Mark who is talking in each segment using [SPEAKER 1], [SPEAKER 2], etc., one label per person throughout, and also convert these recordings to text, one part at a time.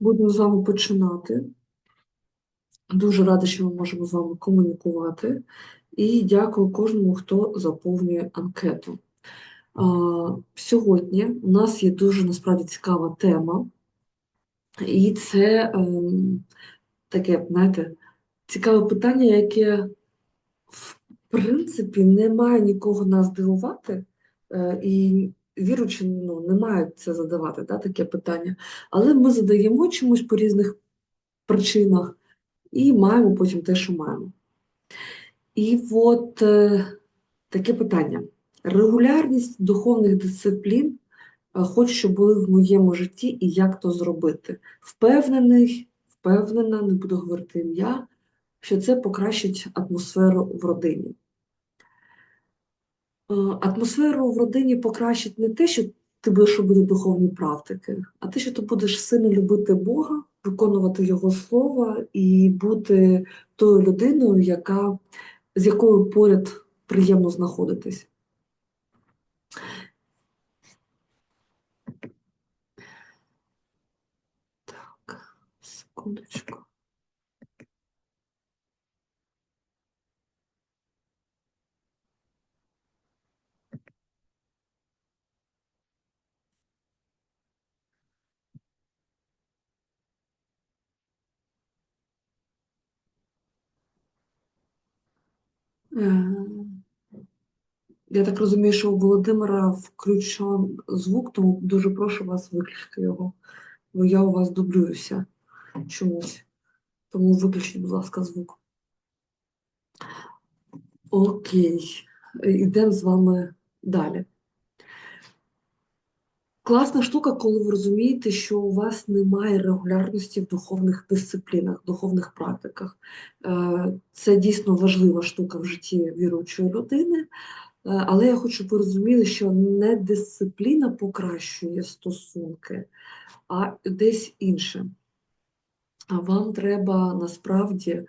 [SPEAKER 1] Будемо з вами починати. Дуже рада, що ми можемо з вами комунікувати. І дякую кожному, хто заповнює анкету. Сьогодні у нас є дуже насправді цікава тема, і це ем, таке, знаєте, цікаве питання, яке, в принципі, не має нікого нас дивувати, е, і віруючі ну, не мають це задавати, да, таке питання. Але ми задаємо чомусь по різних причинах і маємо потім те, що маємо. І от е, таке питання. Регулярність духовних дисциплін е, хочу, щоб були в моєму житті і як то зробити. Впевнений, впевнена, не буду говорити ім'я, що це покращить атмосферу в родині. Е, Атмосферу в родині покращить не те, що ти будеш робити духовні практики, а те, що ти будеш сильно любити Бога, виконувати Його слово і бути тою людиною, яка, з якою поряд приємно знаходитись. Так, секундочку. Е, Я так розумію, що у Володимира включен звук, тому дуже прошу вас виключити його, бо я у вас дублююся чомусь. Тому виключіть, будь ласка, звук. Окей, йдемо з вами далі. Класна штука, коли ви розумієте, що у вас немає регулярності в духовних дисциплінах, духовних практиках. Е, Це дійсно важлива штука в житті віруючої людини. Е, Але я хочу, ви розуміли, що не дисципліна покращує стосунки, а десь інше. А вам треба насправді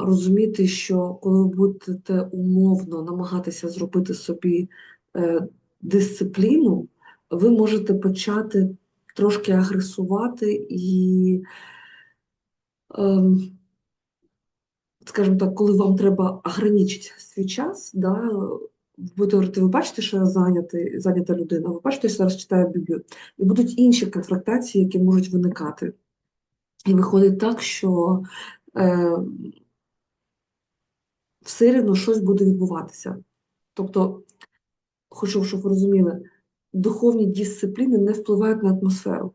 [SPEAKER 1] розуміти, що коли ви будете умовно намагатися зробити собі е, дисципліну, ви можете почати трошки агресувати і, ем, скажімо так, коли вам треба ограничити свій час, да, будете говорити, ви бачите, що я зайнятий, зайнята людина, ви бачите, що зараз читаю Біблію, і будуть інші конфронтації, які можуть виникати. І виходить так, що е, все одно щось буде відбуватися. Тобто, хочу, щоб ви розуміли, духовні дисципліни не впливають на атмосферу,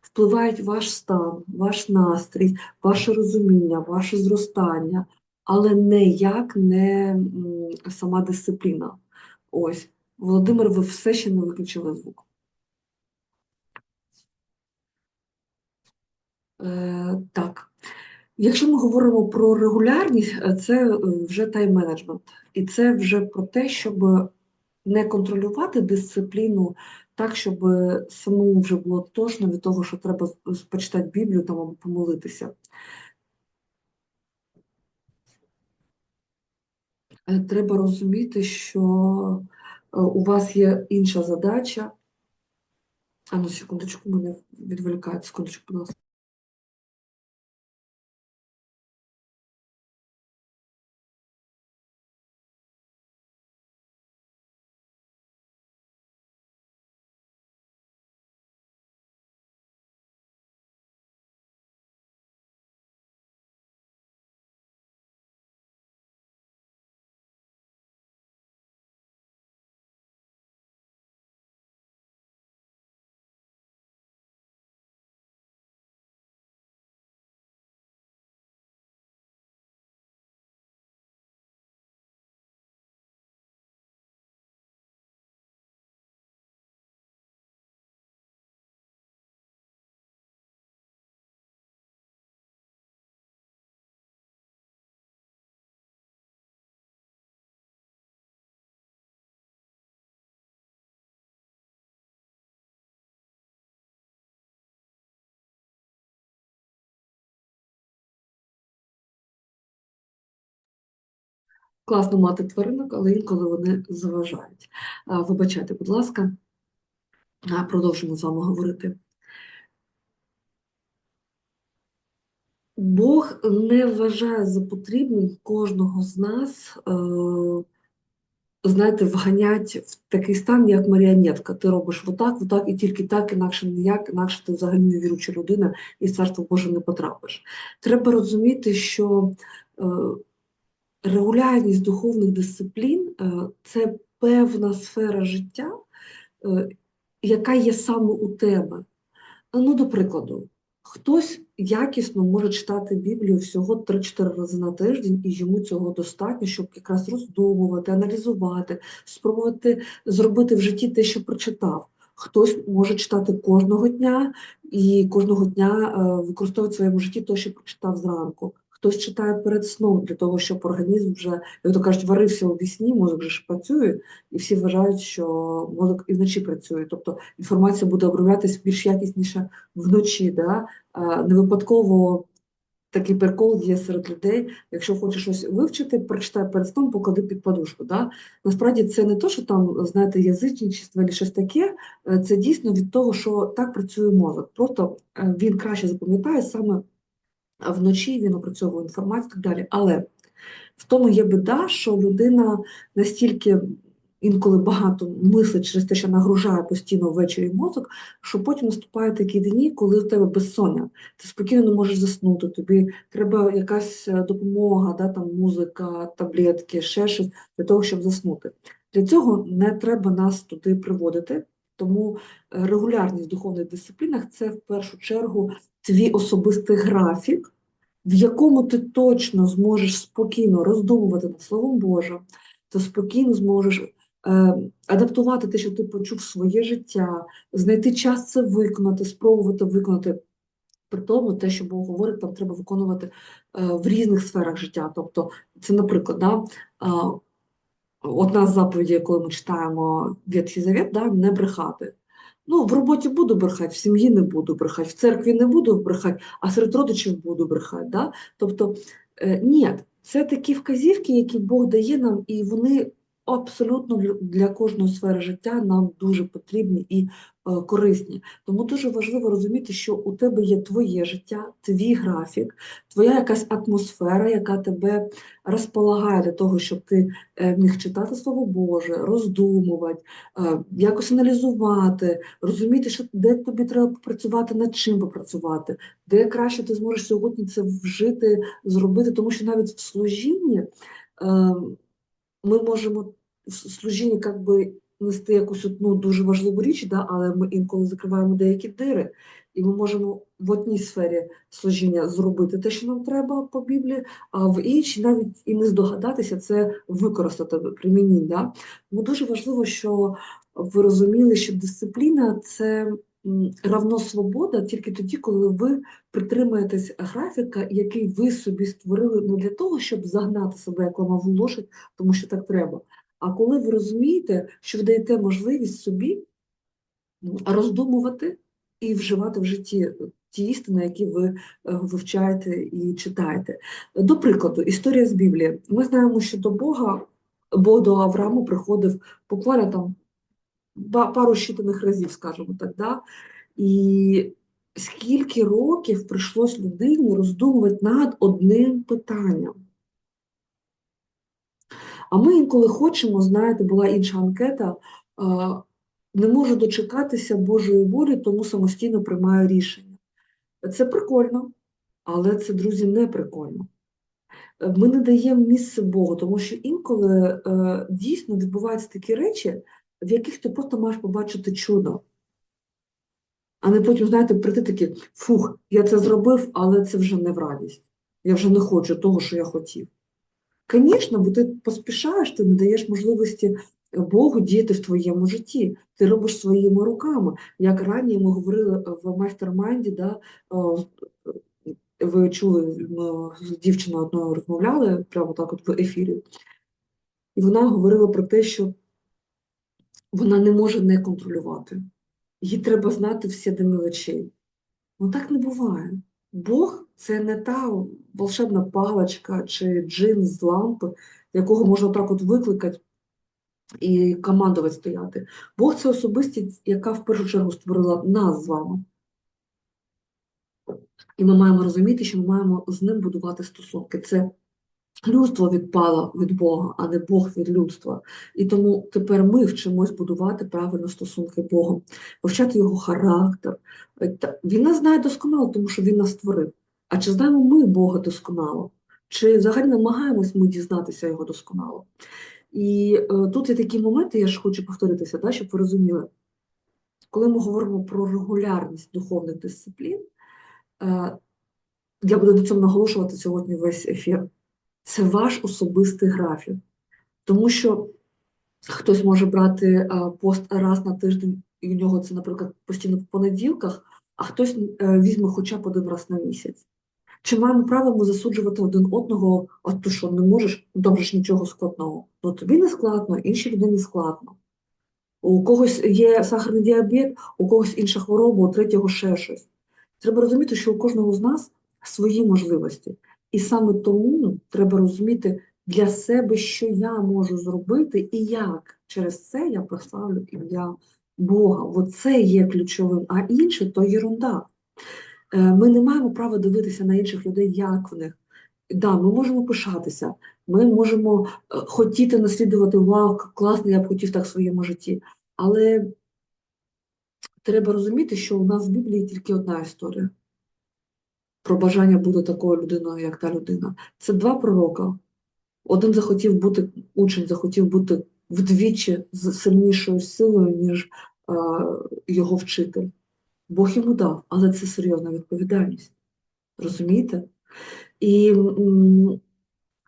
[SPEAKER 1] впливають ваш стан, ваш настрій, ваше розуміння, ваше зростання, але ніяк не сама дисципліна. Ось, Володимир, ви все ще не виключили звук. Е, так. Якщо ми говоримо про регулярність, е, це е, вже тайм-менеджмент. І це вже про те, щоб не контролювати дисципліну так, щоб самому вже було точно від того, що треба почитати Біблію там або помолитися. Е, Треба розуміти, що е, у вас є інша задача. А ну, секундочку, мене відволікають, секундочку, будь ласка. Класно мати тваринок, але інколи вони заважають. Вибачайте, будь ласка, продовжимо з вами говорити. Бог не вважає за потрібним кожного з нас, е, знаєте, вганять в такий стан, як маріонетка. Ти робиш отак, отак і тільки так, інакше ніяк, інакше ти взагалі не віруча людина і царство Боже не потрапиш. Треба розуміти, що е, регулярність духовних дисциплін е, це певна сфера життя, е, яка є саме у тебе. Ну, до прикладу, хтось якісно може читати Біблію всього 3-4 рази на тиждень, і йому цього достатньо, щоб якраз роздумувати, аналізувати, спробувати зробити в житті те, що прочитав. Хтось може читати кожного дня і кожного дня е, використовувати в своєму житті те, що прочитав зранку. Хтось читає перед сном для того, щоб організм вже, як то кажуть, варився у вісні, мозок вже працює, і всі вважають, що мозок і вночі працює. Тобто інформація буде оброблятися більш якісніше вночі. Да? Не випадково такий прикол є серед людей. Якщо хочеш щось вивчити, прочитай перед сном, поклади під подушку. Да? Насправді це не то, що там, знаєте, язичництво чи щось таке, е, це дійсно від того, що так працює мозок. Просто е, він краще запам'ятає саме вночі, він опрацьовує інформацію і так далі. Але в тому є біда, що людина настільки інколи багато мислить через те, що нагружає постійно ввечері мозок, що потім наступають такі дні, коли в тебе безсоння. Ти спокійно не можеш заснути, тобі треба якась е, допомога, да, там музика, таблетки, ще щось для того, щоб заснути. Для цього не треба нас туди приводити. Тому е, регулярність в духовних дисциплінах це в першу чергу твій особистий графік, в якому ти точно зможеш спокійно роздумувати над Словом Божим, ти спокійно зможеш е, адаптувати те, що ти почув в своє життя, знайти час це виконати, спробувати виконати. При тому, те, що Бог говорить, там треба виконувати е, в різних сферах життя. Тобто, це, наприклад, да, е, одна з заповідей, коли ми читаємо Ветхий Завет, да, не брехати. Ну, в роботі буду брехати, в сім'ї не буду брехати, в церкві не буду брехати, а серед родичів буду брехати. Да? Тобто, е, ні, це такі вказівки, які Бог дає нам, і вони абсолютно для- кожної сфери життя нам дуже потрібні і е, корисні. Тому дуже важливо розуміти, що у тебе є твоє життя, твій графік, твоя якась атмосфера, яка тебе розполагає для того, щоб ти е, міг читати Слово Боже, роздумувати, е, якось аналізувати, розуміти, що де тобі треба попрацювати, над чим попрацювати, де краще ти зможеш сьогодні це вжити, зробити, тому що навіть в служінні. е, ми можемо служінні як би нести якусь одну дуже важливу річ, да, але ми інколи закриваємо деякі дири, і ми можемо в одній сфері служіння зробити те, що нам треба по Біблії, а в іншій навіть і не здогадатися це використати примініть. Да? Тому дуже важливо, що ви розуміли, що дисципліна це равно свобода тільки тоді, коли ви притримуєтесь графіка, який ви собі створили не для того, щоб загнати себе як ламаву лошадь, тому що так треба. А коли ви розумієте, що ви даєте можливість собі роздумувати і вживати в житті ті істини, які ви е, вивчаєте і читаєте. До прикладу, історія з Біблії. Ми знаємо, що до Бога, Бог до Аврааму приходив буквально там пару щитаних разів, скажімо так. Да? І скільки років прийшлось людині роздумувати над одним питанням. А ми інколи хочемо, знаєте, була інша анкета, не можу дочекатися Божої волі, тому самостійно приймаю рішення. Це прикольно, але це, друзі, не прикольно. Ми не даємо місце Богу, тому що інколи е, дійсно відбуваються такі речі, в яких ти просто маєш побачити чудо. А не потім, знаєте, прийти такі, фух, я це зробив, але це вже не в радість. Я вже не хочу того, що я хотів. Звісно, бо ти поспішаєш, ти не даєш можливості Богу діяти в твоєму житті. Ти робиш своїми руками. Як раніше ми говорили в майстермайнді, да, ви чули, ми з дівчиною одною розмовляли прямо так от в ефірі, і вона говорила про те, що вона не може не контролювати. Їй треба знати всі до мелочей. Ну так не буває. Бог це не та волшебна паличка чи джин з лампи, якого можна так от викликати і командувати стояти. Бог це особистість, яка в першу чергу створила нас з вами. І ми маємо розуміти, що ми маємо з ним будувати стосунки. Це людство відпало від Бога, а не Бог від людства. І тому тепер ми вчимось будувати правильно стосунки Богом, вивчати його характер. Він нас знає досконало, тому що він нас створив. А чи знаємо ми Бога досконало? Чи взагалі намагаємось ми дізнатися його досконало? І е, тут є такі моменти, я ж хочу повторитися, да, щоб ви розуміли. Коли ми говоримо про регулярність духовних дисциплін, е, я буду на цьому наголошувати сьогодні весь ефір. Це ваш особистий графік. Тому що хтось може брати а, пост раз на тиждень, і у нього це, наприклад, постійно по понеділках, а хтось е, візьме хоча б один раз на місяць. Чи маємо право ми засуджувати один одного, а ти що не можеш, ну ж нічого складного. Ну тобі не складно, іншій людині складно. У когось є сахарний діабет, у когось інша хвороба, у третього ще щось. Треба розуміти, що у кожного з нас свої можливості. І саме тому треба розуміти для себе, що я можу зробити і як. Через це я прославлю ім'я Бога. Оце є ключовим, а інше то єрунда. Е, Ми не маємо права дивитися на інших людей, як в них. Да, ми можемо пишатися, ми можемо е, хотіти наслідувати вау, класно, я б хотів так в своєму житті. Але треба розуміти, що у нас в Біблії тільки одна історія про бажання бути такою людиною, як та людина. Це два пророка. Один захотів бути, учень захотів бути вдвічі з сильнішою силою, ніж е, його вчитель. Бог йому дав, але це серйозна відповідальність. Розумієте? І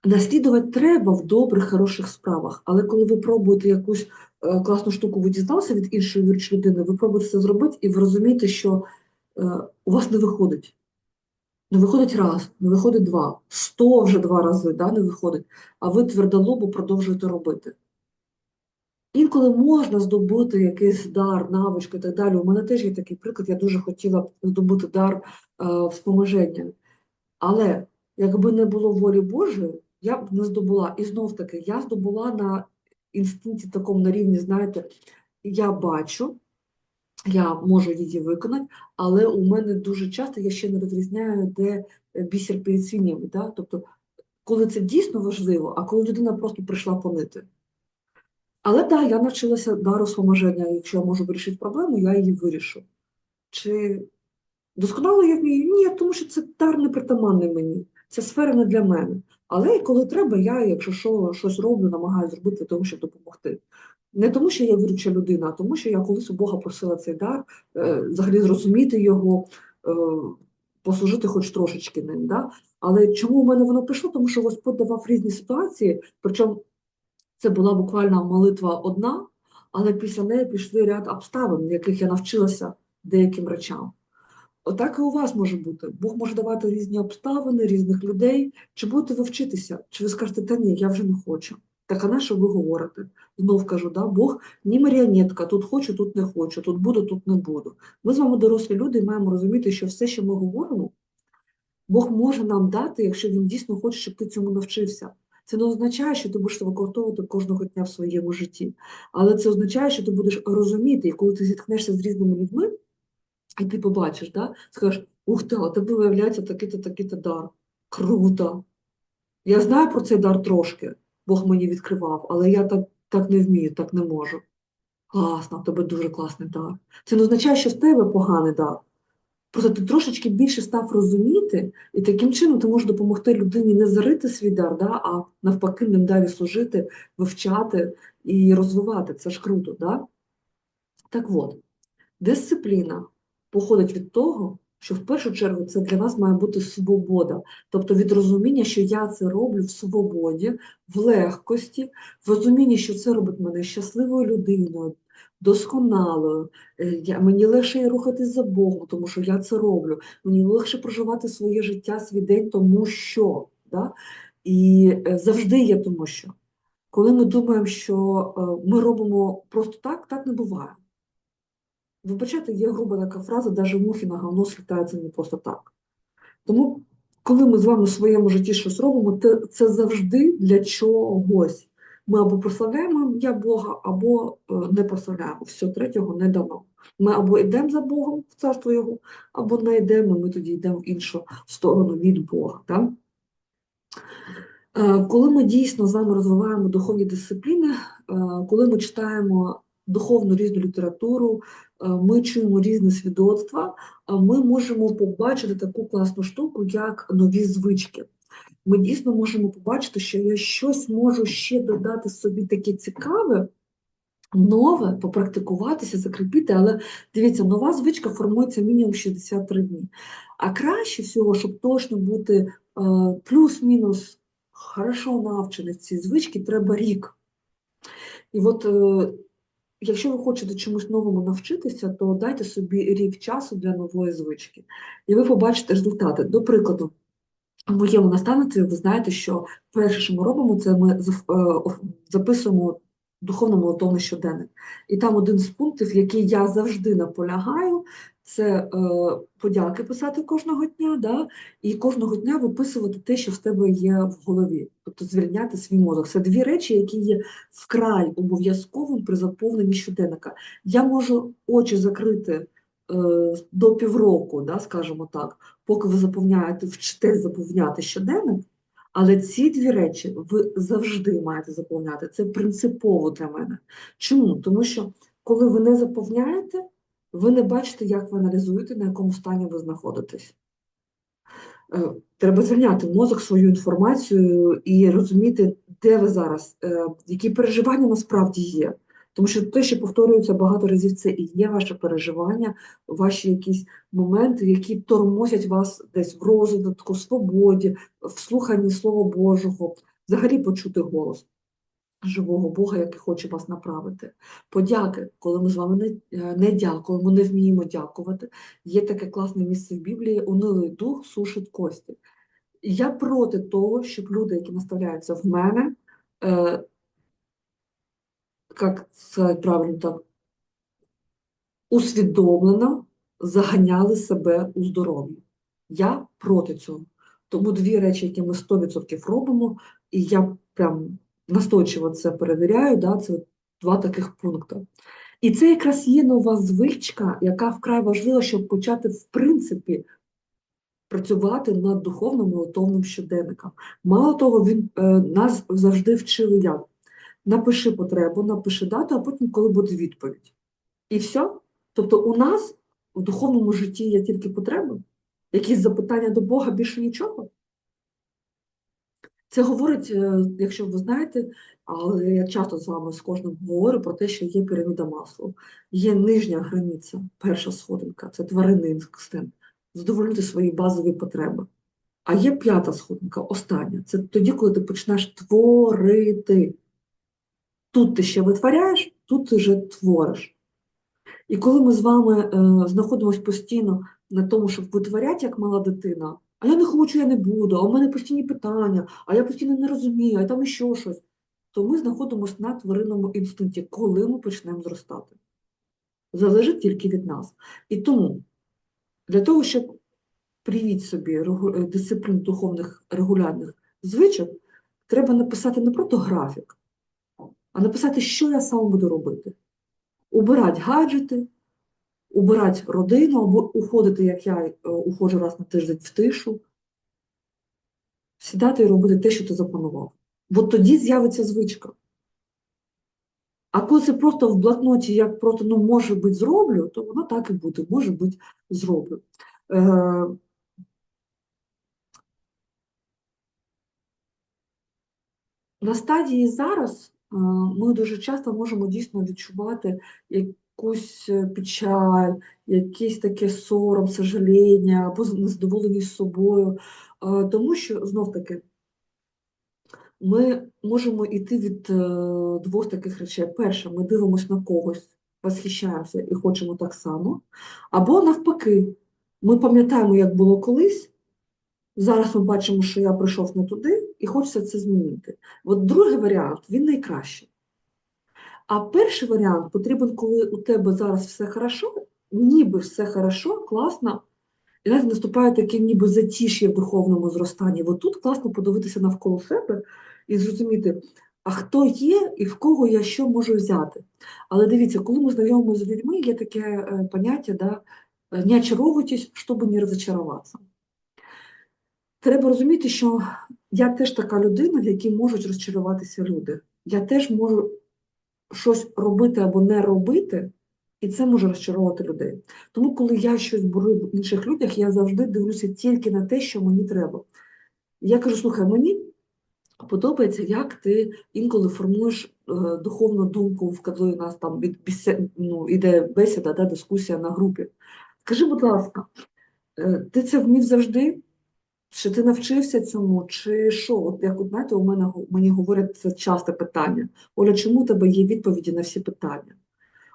[SPEAKER 1] наслідувати треба в добрих, хороших справах. Але коли ви пробуєте якусь е, класну штуку, ви дізналися від іншої віруючої людини, ви пробуєте це зробити, і ви розумієте, що е, у вас не виходить. Не виходить раз, не виходить два, сто вже два рази, да, не виходить, а ви твердолобо продовжуєте робити. Інколи можна здобути якийсь дар, навичку і так далі. У мене теж є такий приклад, я дуже хотіла здобути дар е, вспоможення. Але якби не було волі Божої, я б не здобула. І знов таки, я здобула на інстинкті такому на рівні, знаєте, я бачу, я можу її виконати, але у мене дуже часто я ще не розрізняю, де бісер перед свинями. Да? Тобто, коли це дійсно важливо, а коли людина просто прийшла понити. Але так, да, я навчилася дару споможення. Якщо я можу вирішити проблему, я її вирішу. Чи досконало я вмію? Ні, тому що це дар не притаманний мені. Ця сфера не для мене. Але коли треба, я, якщо що, щось роблю, намагаюся зробити для того, щоб допомогти. Не тому, що я віруча людина, а тому, що я колись у Бога просила цей дар, е, взагалі зрозуміти його, е, послужити хоч трошечки ним. Да? Але чому в мене воно прийшло? Тому що Господь давав різні ситуації, причому це була буквально молитва одна, але після неї пішли ряд обставин, яких я навчилася деяким речам. Отак і у вас може бути. Бог може давати різні обставини, різних людей. Чи будете ви вчитися? Чи ви скажете, та ні, я вже не хочу. Так а на що ви говорите? Знов кажу, да, Бог ні маріонетка, тут хочу, тут не хочу, тут буду, тут не буду. Ми з вами дорослі люди і маємо розуміти, що все, що ми говоримо, Бог може нам дати, якщо він дійсно хоче, щоб ти цьому навчився. Це не означає, що ти будеш використовувати кожного дня в своєму житті. Але це означає, що ти будеш розуміти, і коли ти зіткнешся з різними людьми, і ти побачиш, да? скажеш, ух ти, а тебе виявляється такий-то, такий-то дар. Круто! Я знаю про цей дар трошки, Бог мені відкривав, але я так, так не вмію, так не можу. Класно, у тебе дуже класний дар. Це не означає, що в тебе поганий дар. Просто ти трошечки більше став розуміти, і таким чином ти можеш допомогти людині не зарити свій дар, да, а навпаки, ним далі служити, вивчати і розвивати. Це ж круто, да? Так от, дисципліна походить від того, що в першу чергу це для вас має бути свобода, тобто від розуміння, що я це роблю в свободі, в легкості, в розумінні, що це робить мене щасливою людиною, досконалою. Е, мені легше рухатись за Богом, тому що я це роблю. Мені легше проживати своє життя, свій день, тому що. Да? І е, завжди є тому що. Коли ми думаємо, що е, ми робимо просто так, так не буває. Вибачайте, є груба така фраза, навіть мухи на говно слітаються не просто так. Тому, коли ми з вами в своєму житті щось робимо, це завжди для чогось. Ми або прославляємо ім'я Бога, або е, не прославляємо. Все, третього не дано. Ми або йдемо за Богом в царство Його, або не йдемо, ми тоді йдемо в іншу сторону від Бога. Так? Е, Коли ми дійсно з вами розвиваємо духовні дисципліни, е, коли ми читаємо духовну різну літературу, ми чуємо різні свідоцтва, ми можемо побачити таку класну штуку, як нові звички. Ми дійсно можемо побачити, що я щось можу ще додати собі таке цікаве, нове, попрактикуватися, закріпити, але дивіться, нова звичка формується мінімум 63 дні. А краще всього, щоб точно бути е, плюс-мінус хорошо навчений в цій звичці, треба рік. І от е, якщо ви хочете чомусь новому навчитися, то дайте собі рік часу для нової звички. І ви побачите результати. До прикладу, моєму наставництві ви знаєте, що перше, що ми робимо, це ми е, записуємо духовно молитовний щоденник. І там один з пунктів, який я завжди наполягаю, це е, подяки писати кожного дня, да? і кожного дня виписувати те, що в тебе є в голові, тобто звільняти свій мозок. Це дві речі, які є вкрай обов'язковим при заповненні щоденника. Я можу очі закрити е, до півроку, да, скажімо так, поки ви заповняєте, вчите заповняти щоденник, але ці дві речі ви завжди маєте заповняти. Це принципово для мене. Чому? Тому що коли ви не заповняєте, ви не бачите, як ви аналізуєте, на якому стані ви знаходитесь. Е, Треба звільняти мозок свою інформацію і розуміти, де ви зараз, е, які переживання насправді є. Тому що те, що повторюється багато разів, це і є ваше переживання, ваші якісь моменти, які тормозять вас десь в розвитку, свободі, в слуханні Слова Божого, взагалі почути голос живого Бога, який хоче вас направити. Подяки, коли ми з вами не, е, не дякуємо, не вміємо дякувати. Є таке класне місце в Біблії унилий дух сушить кості. Я проти того, щоб люди, які наставляються в мене, е, як сказати правильно так, усвідомлено заганяли себе у здоров'я. Я проти цього. Тому дві речі, які ми 100% робимо, і я прям настойчиво це перевіряю, да, це два таких пункти. І це якраз є нова звичка, яка вкрай важлива, щоб почати, в принципі, працювати над духовним молитовним щоденником. Мало того, він е, нас завжди вчили як? Напиши потребу, напиши дату, а потім, коли буде відповідь. І все. Тобто у нас в духовному житті є тільки потреби, якісь запитання до Бога, більше нічого. Це говорить, е, якщо ви знаєте, але я часто з вами з кожним говорю про те, що є піраміда Маслоу. Є нижня границя, перша сходинка, це тваринний інстинкт, задовольнити свої базові потреби. А є п'ята сходинка, остання. Це тоді, коли ти почнеш творити. Тут ти ще витворяєш, тут ти вже твориш. І коли ми з вами е, знаходимося постійно на тому, щоб витворяти як мала дитина, а я не хочу, я не буду, а в мене постійні питання, а я постійно не розумію, а там іще щось, то ми знаходимося на тваринному інстинкті, коли ми почнемо зростати. Залежить тільки від нас. І тому для того, щоб привіть собі е, дисциплін духовних регулярних звичок, треба написати не просто графік, а написати, що я саме буду робити. Убирати гаджети, убирати родину, або уходити, як я е, уходжу раз на тиждень в тишу, сідати і робити те, що ти запланував. От тоді з'явиться звичка. А коли це просто в блокноті, як просто, ну, може бути, зроблю, то воно так і буде, може бути, зроблю. Е, На стадії зараз ми дуже часто можемо дійсно відчувати якусь е, печаль, якийсь таке сором, сожаління або незадоволеність собою, тому що знов-таки ми можемо йти від е, двох таких речей. Перше, ми дивимося на когось, восхищаємося і хочемо так само. Або навпаки, ми пам'ятаємо, як було колись. Зараз ми бачимо, що я прийшов не туди, і хочеться це змінити. От другий варіант, він найкращий. А перший варіант потрібен, коли у тебе зараз все хорошо, ніби все хорошо, класно, і навіть наступає таке ніби затиш'я в духовному зростанні. От тут класно подивитися навколо себе і зрозуміти, а хто є і в кого я що можу взяти. Але дивіться, коли ми знайомимося з людьми, є таке е, поняття, да, не очаровуйтесь, щоб не розчаруватися. Треба розуміти, що я теж така людина, в якій можуть розчаруватися люди. Я теж можу щось робити або не робити, і це може розчаровувати людей. Тому, коли я щось беру в інших людях, я завжди дивлюся тільки на те, що мені треба. Я кажу: слухай, мені подобається, як ти інколи формуєш е, духовну думку, коли у нас там від, ну, іде бесіда, да, дискусія на групі. Скажи, будь ласка, е, ти це вмів завжди? Чи ти навчився цьому, чи що? От як от, знаєте, у мене мені говорять це часте питання. Оля, чому у тебе є відповіді на всі питання?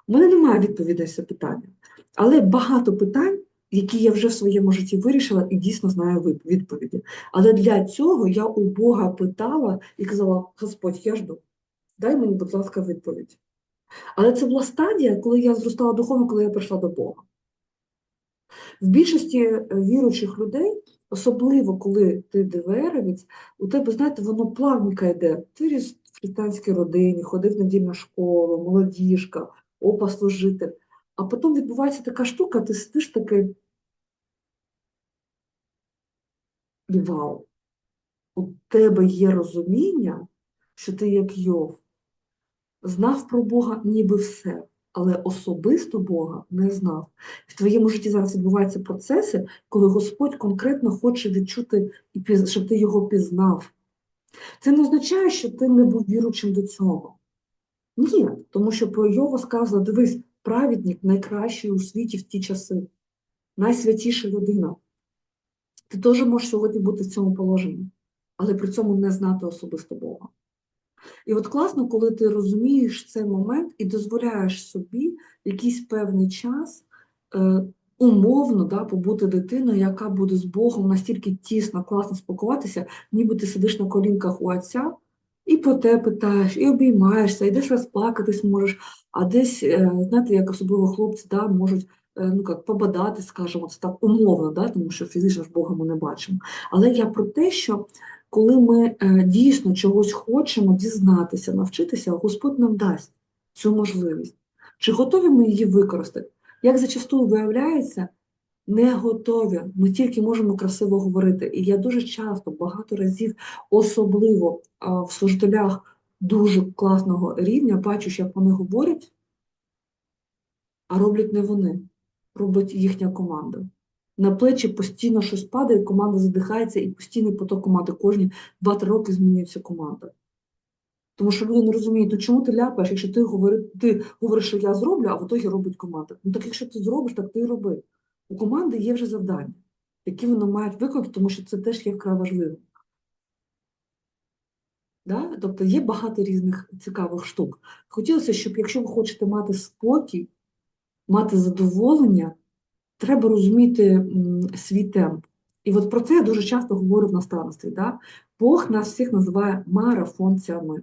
[SPEAKER 1] У мене немає відповідей на всі питання. Але багато питань, які я вже в своєму житті вирішила, і дійсно знаю відповіді. Але для цього я у Бога питала і казала: Господь, я жду, дай мені, будь ласка, відповідь. Але це була стадія, коли я зростала духовно, коли я прийшла до Бога. В більшості е, віруючих людей, особливо коли ти ДВРовець, у тебе, знаєте, воно плавненько йде. Ти ріс в християнській родині, ходив в недільну школу, молодіжка, опа, служитель. А потім відбувається така штука, ти сидиш такий. Вау, у тебе є розуміння, що ти як Йов, знав про Бога ніби все, але особисто Бога не знав. В твоєму житті зараз відбуваються процеси, коли Господь конкретно хоче відчути, і щоб ти його пізнав. Це не означає, що ти не був віручим до цього. Ні, тому що про Йова сказано, дивись, праведник найкращий у світі в ті часи, найсвятіша людина. Ти теж можеш сьогодні бути в цьому положенні, але при цьому не знати особисто Бога. І от класно, коли ти розумієш цей момент і дозволяєш собі якийсь певний час е, умовно да, побути дитиною, яка буде з Богом настільки тісно, класно спілкуватися, ніби ти сидиш на колінках у отця і про те питаєш, і обіймаєшся, і десь розплакатись можеш, а десь, е, знаєте, як особливо хлопці да, можуть е, ну, як, побадати, скажімо, це так умовно, да, тому що фізично ж Бога ми не бачимо. Але я про те, що коли ми е, дійсно чогось хочемо дізнатися, навчитися, Господь нам дасть цю можливість. Чи готові ми її використати? Як зачастую виявляється, не готові. Ми тільки можемо красиво говорити. І я дуже часто, багато разів, особливо в служителях дуже класного рівня, бачу, як вони говорять, а роблять не вони, робить їхня команда. На плечі постійно щось падає, команда задихається, і постійний поток команди. Кожні 2-3 роки змінюється команда. Тому що люди не розуміють, ну чому ти ляпаєш, якщо ти, говори, ти говориш, що я зроблю, а в ітогі робить команда. Ну так якщо ти зробиш, так ти і роби. У команди є вже завдання, які вони мають виконати, тому що це теж є вкрай важливо. Да? Тобто є багато різних цікавих штук. Хотілося, щоб якщо ви хочете мати спокій, мати задоволення, треба розуміти свій темп. І от про це я дуже часто говорю в наставництві. Да? Бог нас всіх називає марафонцями.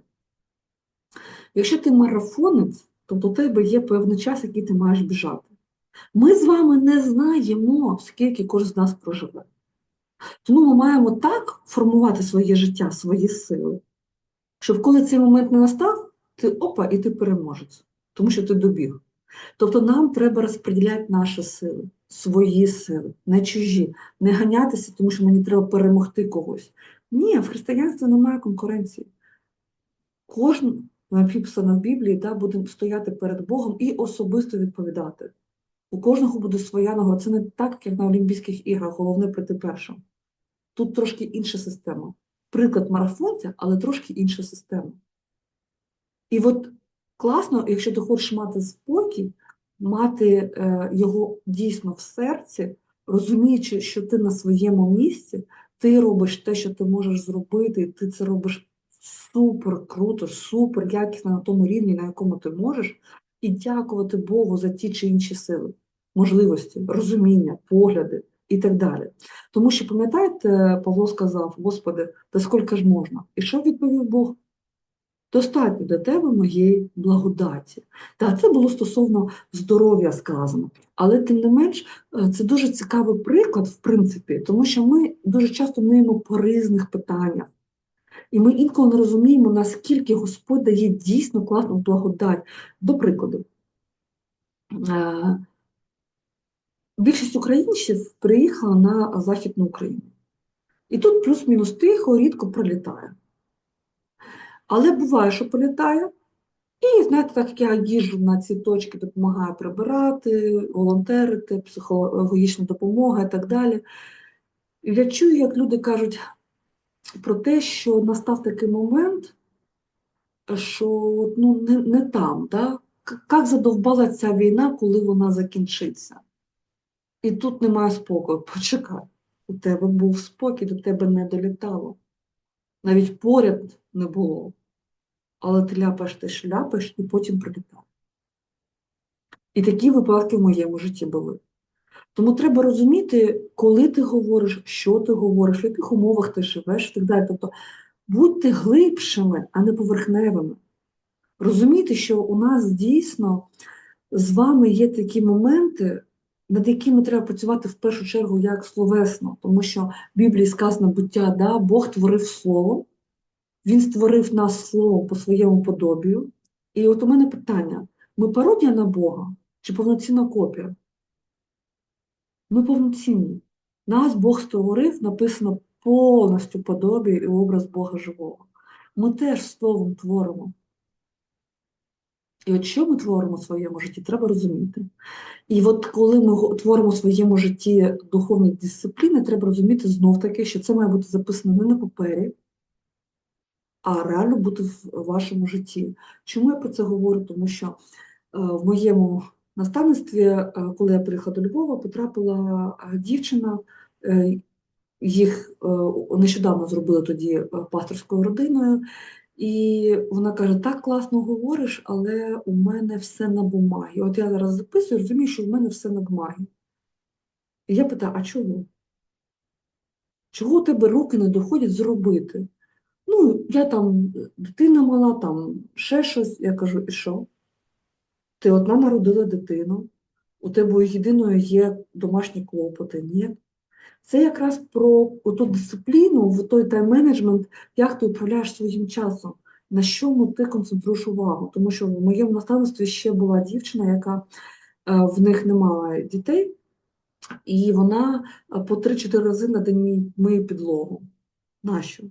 [SPEAKER 1] Якщо ти марафонець, тобто у тебе є певний час, який ти маєш біжати. Ми з вами не знаємо, скільки кожен з нас проживе. Тому ми маємо так формувати своє життя, свої сили, щоб коли цей момент не настав, ти опа, і ти переможець, тому що ти добіг. Тобто нам треба розподіляти наші сили, свої сили, не чужі, не ганятися, тому що мені треба перемогти когось. Ні, в християнстві немає конкуренції. Кожен, написано в Біблії, да, буде стояти перед Богом і особисто відповідати. У кожного буде своя нагорода. Це не так, як на Олімпійських іграх, головне прийти першим. Тут трошки інша система. Приклад марафонця, але трошки інша система. І от класно, якщо ти хочеш мати спокій, мати е, його дійсно в серці, розуміючи, що ти на своєму місці, ти робиш те, що ти можеш зробити, і ти це робиш супер круто, супер якісно на тому рівні, на якому ти можеш, і дякувати Богу за ті чи інші сили, можливості, розуміння, погляди і так далі. Тому що, пам'ятаєте, Павло сказав: Господи, та скільки ж можна? І що відповів Бог? Достатньо до тебе моєї благодаті. Так, це було стосовно здоров'я сказано. Але тим не менш, е, це дуже цікавий приклад, в принципі, тому що ми дуже часто миємо по різних питаннях. І ми інколи не розуміємо, наскільки Господь дає дійсно класну благодать. До прикладу, е, більшість українців приїхала на Західну Україну. І тут плюс-мінус тихо, рідко прилітає. Але буває, що прилітає. І знаєте, так як я їжджу на ці точки, допомагаю прибирати, волонтерити, психологічна допомога і так далі. Я чую, як люди кажуть про те, що настав такий момент, що ну, не, не там, да? як задовбала ця війна, коли вона закінчиться. І тут немає спокою. Почекай, у тебе був спокій, до тебе не долітало. Навіть поряд не було. Але ти ляпаєш, ти шляпаєш і потім прилітає. І такі випадки в моєму житті були. Тому треба розуміти, коли ти говориш, що ти говориш, в яких умовах ти живеш і так далі. Тобто будьте глибшими, а не поверхневими. Розумійте, що у нас дійсно з вами є такі моменти, над якими треба працювати в першу чергу як словесно, тому що в Біблії сказано буття, да, Бог творив слово, Він створив нас словом по своєму подобію. І от у мене питання: ми пародія на Бога чи повноцінна копія? Ми повноцінні. Нас Бог створив, написано повністю подобі і образ Бога живого. Ми теж словом творимо. І от що ми творимо в своєму житті, треба розуміти. І от коли ми творимо в своєму житті духовні дисципліни, треба розуміти знов-таки, що це має бути записано не на папері, а реально бути в вашому житті. Чому я про це говорю? Тому що е, в моєму наставництві, е, коли я приїхала до Львова, потрапила е, дівчина, їх нещодавно зробили тоді пасторською родиною. І вона каже: так класно говориш, але у мене все на бумагі. От я зараз записую, розумію, що в мене все на бумагі. І я питаю: а чого? Чого у тебе руки не доходять зробити? Ну, я там дитина мала, там ще щось. Я кажу, і що? Ти одна народила дитину, у тебе єдиною є домашні клопоти. Ні. Це якраз про ту дисципліну, в той тайм-менеджмент, як ти управляєш своїм часом, на чому ти концентруєш увагу. Тому що в моєму наставництві ще була дівчина, яка е, в них не мала дітей, і вона е, по 3-4 рази на день миє підлогу. Нащо?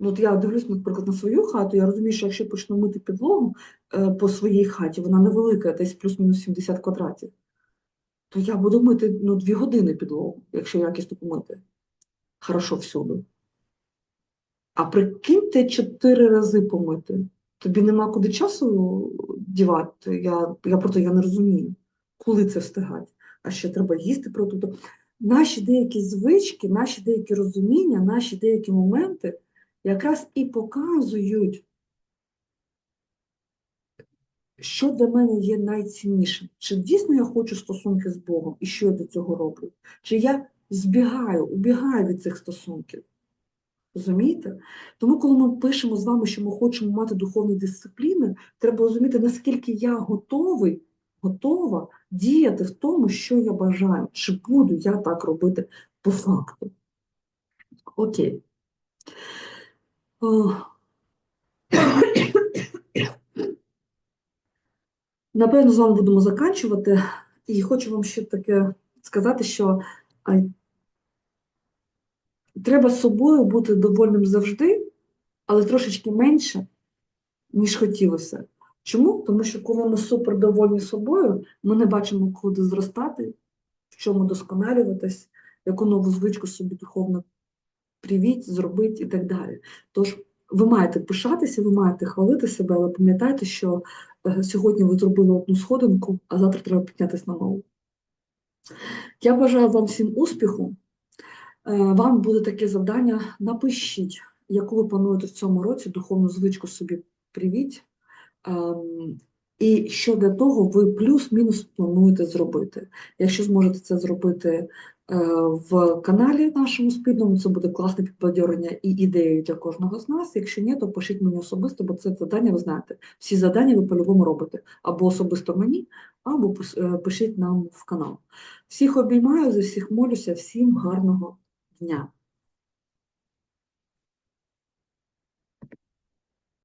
[SPEAKER 1] Ну, от я дивлюсь, наприклад, на свою хату, я розумію, що якщо почну мити підлогу е, по своїй хаті, вона невелика, десь плюс-мінус 70 квадратів то я буду мити ну, дві години підлогу, якщо якісно помити. Хорошо всюди. А прикиньте чотири рази помити. Тобі нема куди часу дівати. Я я просто я не розумію, коли це встигати. А ще треба їсти про тобто Наші деякі звички, наші деякі розуміння, наші деякі моменти якраз і показують що для мене є найціннішим? Чи дійсно я хочу стосунки з Богом і що я до цього роблю? Чи я збігаю, убігаю від цих стосунків? Розумієте? Тому, коли ми пишемо з вами, що ми хочемо мати духовні дисципліни, треба розуміти, наскільки я готовий, готова діяти в тому, що я бажаю, чи буду я так робити по факту. Окей. Напевно, з вами будемо заканчувати. І хочу вам ще таке сказати, що треба з собою бути довольним завжди, але трошечки менше, ніж хотілося. Чому? Тому що коли ми супердовольні собою, ми не бачимо, куди зростати, в чому досконалюватись, яку нову звичку собі духовно привіть, зробити і так далі. Тож, ви маєте пишатися, ви маєте хвалити себе, але пам'ятайте, що Е, сьогодні ви зробили одну сходинку, а завтра треба піднятися на нову. Я бажаю вам всім успіху. Е, вам буде таке завдання. Напишіть, яку ви плануєте в цьому році духовну звичку собі привіть. Ем, і що для того ви плюс-мінус плануєте зробити. Якщо зможете це зробити в каналі нашому спільному. Це буде класне підбадьорення і ідеєю для кожного з нас. Якщо ні, то пишіть мені особисто, бо це завдання, ви знаєте. Всі завдання ви по-любому робите. Або особисто мені, або е, пишіть нам в канал. Всіх обіймаю, за всіх молюся, всім гарного дня.